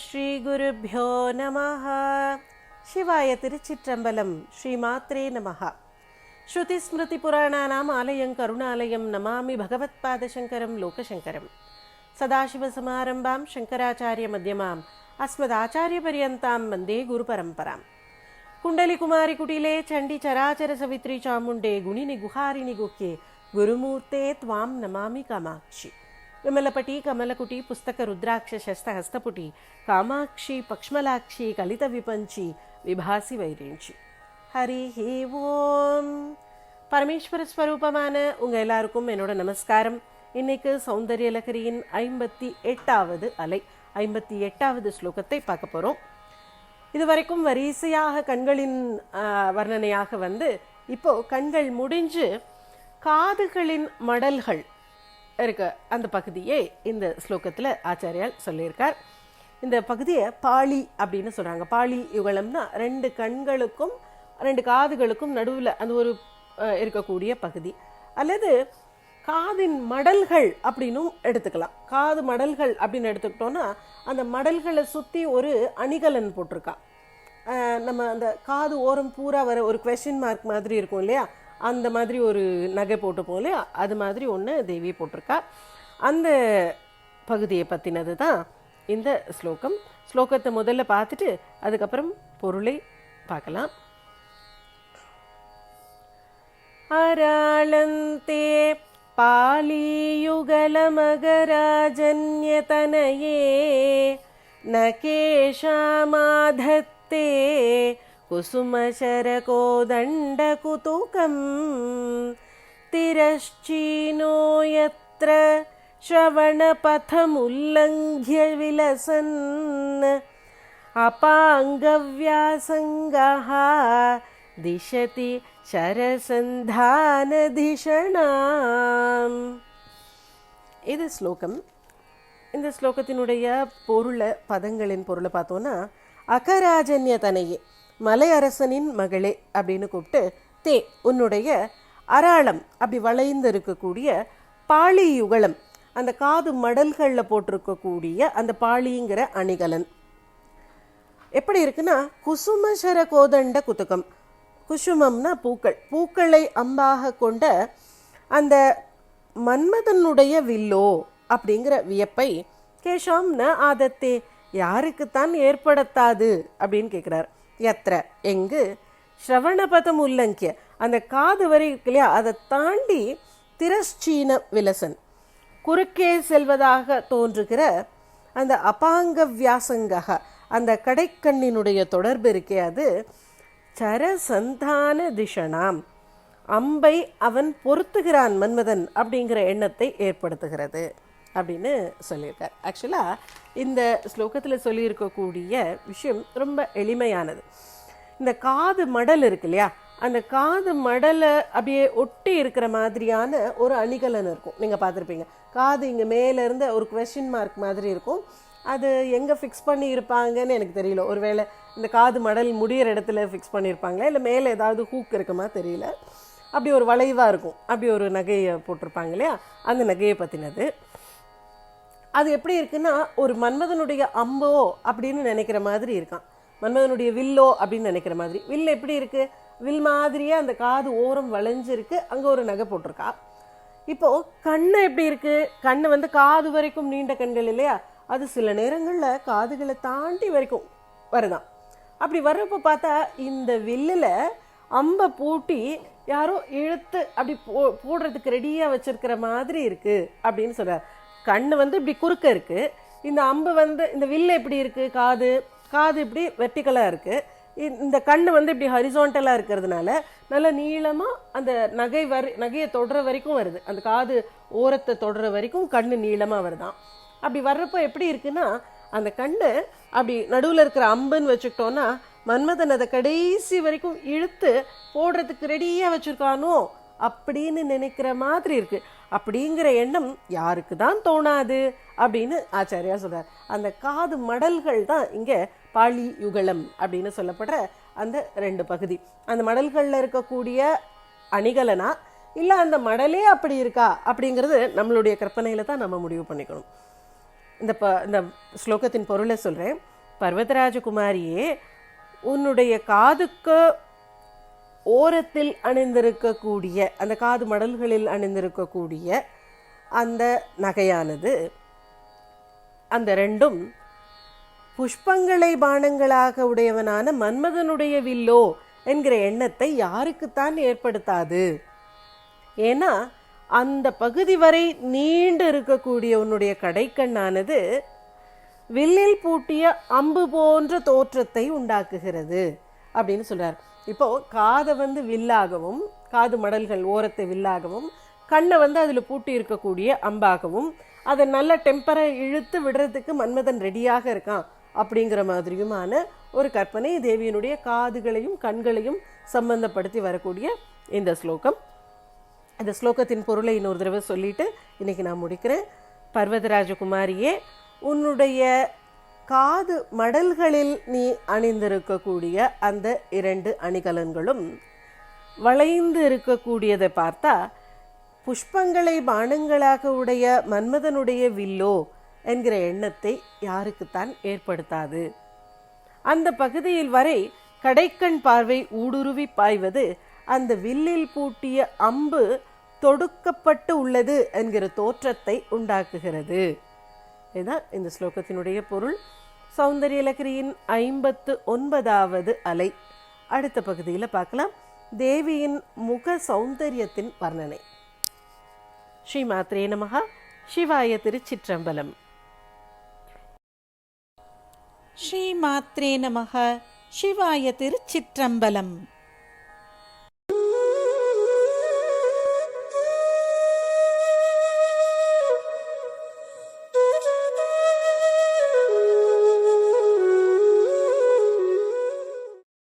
శ్రీగురుభ్యో నమ శివాయ తిరుచిత్రంబలం శ్రీమాత్రే నమ శ్రుతిస్మృతిపురాణానాం ఆలయం కరుణాలయం నమామి భగవత్పాదశంకరం లోకశంకరం సదాశివసమారంభాం శంకరాచార్య మధ్యమాం అస్మదాచార్యపర్యంతాం వందే గురుపరంపరాం కుండలికుమారి కుటిలే చండి చరాచర సవిత్రి చాముండే గుణిని గుహారిని గుక్కే గురుమూర్తే త్వాం నమామి కామాక్షి ವಿಮಲಪಟಿ ಕಮಲಕುಟಿ ಪುಸ್ತಕ ರುದ್ರಾಕ್ಷ ಶಸ್ತ ಹಸ್ತಪುಟಿ ಕಾಮಾಕ್ಷಿ ಪಕ್ಷ್ಮಲಾಕ್ಷಿ ಕಲಿತ ವಿಪಂಚಿ விபாசி வைரேஞ்சி ஹரி ஹே ஓம் பரமேஸ்வர ஸ்வரூபமான உங்க எல்லாருக்கும் என்னோட நமஸ்காரம் இன்னைக்கு சௌந்தர்யலகரியின் ஐம்பத்தி எட்டாவது அலை ஐம்பத்தி எட்டாவது ஸ்லோகத்தை பார்க்க போறோம் இதுவரைக்கும் வரிசையாக கண்களின் ஆ, வர்ணனையாக வந்து இப்போ கண்கள் முடிஞ்சு காதுகளின் மடல்கள் இருக்க. அந்த பகுதியே இந்த ஸ்லோகத்தில் ஆச்சாரியால் சொல்லியிருக்கார். இந்த பகுதியை பாளி அப்படின்னு சொல்றாங்க. பாளி யுகலம்னா ரெண்டு கண்களுக்கும் ரெண்டு காதுகளுக்கும் நடுவில் அந்த ஒரு அஹ், இருக்கக்கூடிய பகுதி. அல்லது காதின் மடல்கள் அப்படின்னும் எடுத்துக்கலாம். காது மடல்கள் அப்படின்னு எடுத்துக்கிட்டோம்னா அந்த மடல்களை சுற்றி ஒரு அணிகலன் போட்டிருக்கா நம்ம அந்த காது ஓரம் பூரா வர ஒரு கொஷின் மார்க் மாதிரி இருக்கும் இல்லையா? அந்த மாதிரி ஒரு நகை போட்டுப்போம் இல்லையா அது மாதிரி ஒன்று தேவி போட்டிருக்கா அந்த பகுதியை பற்றினது தான் இந்த ஸ்லோகம் ஸ்லோகத்தை முதல்ல பார்த்துட்டு அதுக்கப்புறம் பொருளை பார்க்கலாம் अराळन्ते पालीयुगलमगराजन्यतनये न केशामाधत्ते कुसुमशरकोदण्डकुतुकम् तिरश्चीनो यत्र श्रवणपथमुल्लङ्घ्य विलसन् अपाङ्गव्यासङ्गः दिशति शरसन्धानधिषणाम् இது ஸ்லோகம் இந்த ஸ்லோகத்தினுடைய பொருளை பதங்களின் பொருளை பார்த்தோன்னா அகராஜன்ய தனையே மலையரசனின் மகளே அப்படின்னு கூப்பிட்டு தே உன்னுடைய அராளம் அப்படி வளைந்து இருக்கக்கூடிய பாளி யுகலம் அந்த காது மடல்களில் போட்டிருக்கக்கூடிய அந்த பாளிங்கிற அணிகலன். எப்படி இருக்குன்னா குசுமசர கோதண்ட குத்துகம் குசுமம்னா பூக்கள். பூக்களை அம்பாக கொண்ட அந்த மன்மதனுடைய வில்லோ அப்படிங்கிற வியப்பை கேஷாம் ந ஆதத்தே யாருக்குத்தான் ஏற்படுத்தாது அப்படின்னு கேட்குறாரு எத்திர எங்கு? ஸ்ரவணபதம் உல்லங்கிய அந்த காது வரி இல்லையா அதை தாண்டி திரஸ்சீன விலசன். குறுக்கே செல்வதாக தோன்றுகிற அந்த அபாங்க வியாசங்கக. அந்த கடைக்கண்ணினுடைய தொடர்பு இருக்கே அது சரசந்தான திஷனாம். அம்பை அவன் பொருத்துகிறான் மன்மதன் அப்படிங்கிற எண்ணத்தை ஏற்படுத்துகிறது. அப்படின்னு சொல்லியிருக்கார். ஆக்சுவலாக இந்த ஸ்லோகத்தில் சொல்லியிருக்கக்கூடிய விஷயம் ரொம்ப எளிமையானது. இந்த காது மடல் இருக்கு இல்லையா? அந்த காது மடலை அப்படியே ஒட்டி இருக்கிற மாதிரியான ஒரு அணிகலன் இருக்கும். நீங்கள் பார்த்துருப்பீங்க. காது இங்கே மேலேருந்து ஒரு கொஷின் மார்க் மாதிரி இருக்கும். அது எங்கே ஃபிக்ஸ் பண்ணி இருப்பாங்கன்னு எனக்கு தெரியல. ஒருவேளை இந்த காது மடல் முடியிற இடத்துல ஃபிக்ஸ் பண்ணியிருப்பாங்களா இல்லை மேலே ஏதாவது ஹூக் இருக்குமா தெரியல. அப்படி ஒரு வளைவாக இருக்கும். அப்படி ஒரு நகையை போட்டிருப்பாங்க இல்லையா? அந்த நகையை பற்றினது அது எப்படி இருக்குன்னா ஒரு மன்மதனுடைய அம்போ அப்படின்னு நினைக்கிற மாதிரி இருக்கான். மன்மதனுடைய வில்லோ அப்படின்னு நினைக்கிற மாதிரி. வில் எப்படி இருக்கு? வில் மாதிரியே அந்த காது ஓரம் வளைஞ்சிருக்கு. அங்கே ஒரு நகை போட்டிருக்கா. இப்போ கண்ணு எப்படி இருக்கு? கண்ணு வந்து காது வரைக்கும் நீண்ட கண்கள் இல்லையா? அது சில நேரங்களில் காதுகளை தாண்டி வரைக்கும் வருதான். அப்படி வர்றப்போ பார்த்தா இந்த வில்லில் அம்பை பூட்டி யாரோ இழுத்து அப்படி போ போடுறதுக்கு ரெடியாக வச்சிருக்கிற மாதிரி இருக்கு அப்படின்னு சொல்கிறார் கண் வந்து இப்படி குறுக்க இருக்குது இந்த அம்பு வந்து இந்த வில்லு எப்படி இருக்குது காது காது இப்படி வெர்டிக்கலாக இருக்குது இந்த கண் வந்து இப்படி ஹரிசோண்டலாக இருக்கிறதுனால நல்ல நீளமாக அந்த நகை வரி நகையை தொடுற வரைக்கும் வருது. அந்த காது ஓரத்தை தொடுற வரைக்கும் கண் நீளமாக வருதான். அப்படி வர்றப்போ எப்படி இருக்குன்னா அந்த கண் அப்படி நடுவில் இருக்கிற அம்புன்னு வச்சுக்கிட்டோன்னா மன்மதன் அதை கடைசி வரைக்கும் இழுத்து போடுறதுக்கு ரெடியாக வச்சுருக்கானோ அப்படின்னு நினைக்கிற மாதிரி இருக்கு. அப்படிங்கிற எண்ணம் யாருக்கு தான் தோணாது? அப்படின்னு ஆச்சாரியா சொல்றார். அந்த காது மடல்கள் தான் இங்க பாளி யுகலம் அப்படின்னு சொல்லப்படுற அந்த ரெண்டு பகுதி. அந்த மடல்கள்ல இருக்கக்கூடிய அணிகலனா இல்ல அந்த மடலே அப்படி இருக்கா? அப்படிங்கிறது நம்மளுடைய கற்பனையில தான் நம்ம முடிவு பண்ணிக்கணும். இந்த ப இந்த ஸ்லோகத்தின் பொருளை சொல்கிறேன் பர்வதராஜகுமாரியே உன்னுடைய காதுக்கு ஓரத்தில் அணிந்திருக்கக்கூடிய அந்த காது மடல்களில் அணிந்திருக்கக்கூடிய அந்த நகையானது. அந்த ரெண்டும் புஷ்பங்களை பானங்களாக உடையவனான மன்மதனுடைய வில்லோ என்கிற எண்ணத்தை யாருக்குத்தான் ஏற்படுத்தாது. ஏன்னா அந்த பகுதி வரை நீண்டு இருக்கக்கூடிய உன்னுடைய கடைக்கண்ணானது வில்லில் பூட்டிய அம்பு போன்ற தோற்றத்தை உண்டாக்குகிறது அப்படின்னு சொல்கிறார் இப்போ காதை வந்து வில்லாகவும் காது மடல்கள் ஓரத்தை வில்லாகவும் கண்ணை வந்து அதில் பூட்டி இருக்கக்கூடிய அம்பாகவும் அதை நல்ல டெம்பரை இழுத்து விடுறதுக்கு மன்மதன் ரெடியாக இருக்கான் அப்படிங்கிற மாதிரியுமான ஒரு கற்பனை தேவியினுடைய காதுகளையும் கண்களையும் சம்பந்தப்படுத்தி வரக்கூடிய இந்த ஸ்லோகம். இந்த ஸ்லோகத்தின் பொருளை இன்னொரு தடவை சொல்லிட்டு இன்றைக்கி நான் முடிக்கிறேன். பர்வதராஜகுமாரியே உன்னுடைய காது மடல்களில் நீ அணிந்திருக்கக்கூடிய அந்த இரண்டு அணிகலன்களும் வளைந்து இருக்கக்கூடியதை பார்த்தா புஷ்பங்களை பானங்களாக உடைய மன்மதனுடைய வில்லோ என்கிற எண்ணத்தை யாருக்குத்தான் ஏற்படுத்தாது. அந்த பகுதியில் வரை கடைக்கண் பார்வை ஊடுருவி பாய்வது அந்த வில்லில் பூட்டிய அம்பு தொடுக்கப்பட்டு உள்ளது என்கிற தோற்றத்தை உண்டாக்குகிறது. இதுதான் இந்த ஸ்லோகத்தினுடைய பொருள். சௌந்தரியலகிரியின் ஐம்பத்து ஒன்பதாவது அலை. அடுத்த பகுதியில் பார்க்கலாம். தேவியின் முக சௌந்தரியத்தின் வர்ணனை. ஸ்ரீ மாத்ரே நமகா சிவாய திருச்சிற்றம்பலம். ஸ்ரீமாத்ரே நமக சிவாய திருச்சிற்றம்பலம்.